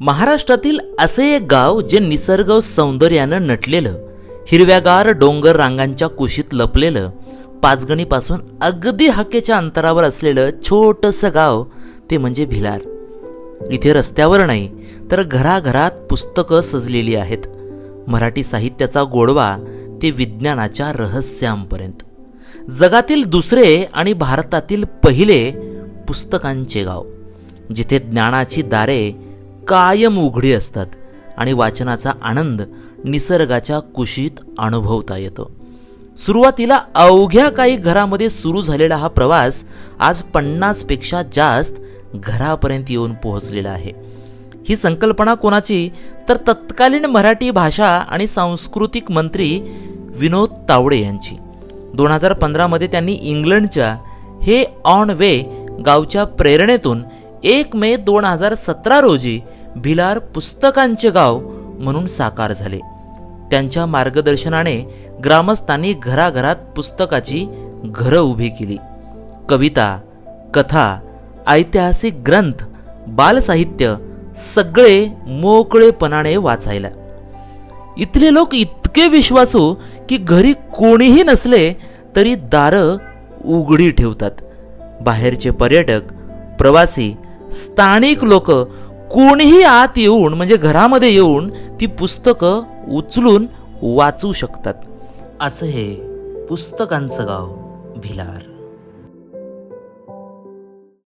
महाराष्ट्रातील असे एक गाव जे निसर्ग सौंदर्यानं नटलेलं हिरव्यागार डोंगर रांगांच्या कुशीत लपलेलं पाचगणीपासून अगदी हाकेच्या अंतरावर असलेलं छोटंसं गाव ते म्हणजे भिलार. इथे रस्त्यावर नाही तर घराघरात पुस्तकं सजलेली आहेत. मराठी साहित्याचा गोडवा ते विज्ञानाच्या रहस्यांपर्यंत. जगातील दुसरे आणि भारतातील पहिले पुस्तकांचे गाव जिथे ज्ञानाची दारे कायम उघडी असतात आणि वाचनाचा आनंद निसर्गाच्या कुशीत अनुभवता येतो. सुरुवातीला अवघ्या काही घरामध्ये सुरू झालेला हा प्रवास आज पन्नासपेक्षा जास्त घरापर्यंत येऊन पोहोचलेला आहे. ही संकल्पना कोणाची? तर तत्कालीन मराठी भाषा आणि सांस्कृतिक मंत्री विनोद तावडे यांची. दोन हजार पंधरामध्ये त्यांनी इंग्लंडच्या हे ऑन वे गावच्या प्रेरणेतून एक मे दोन हजार सतरा रोजी भिलार पुस्तकांचे गाव म्हणून साकार झाले. त्यांच्या मार्गदर्शनाने ग्रामस्थांनी घराघरात पुस्तकाची घरं उभी केली. कविता कथा ऐतिहासिक ग्रंथ बालसाहित्य सगळे मोकळेपणाने वाचायला. इथले लोक इतके विश्वासू की घरी कोणीही नसले तरी दारं उघडी ठेवतात. बाहेरचे पर्यटक प्रवासी स्थानिक लोक कोणीही आत येऊन म्हणजे घरामध्ये येऊन ती पुस्तकं उचलून वाचू शकतात. असं हे पुस्तकांचं गाव भिलार.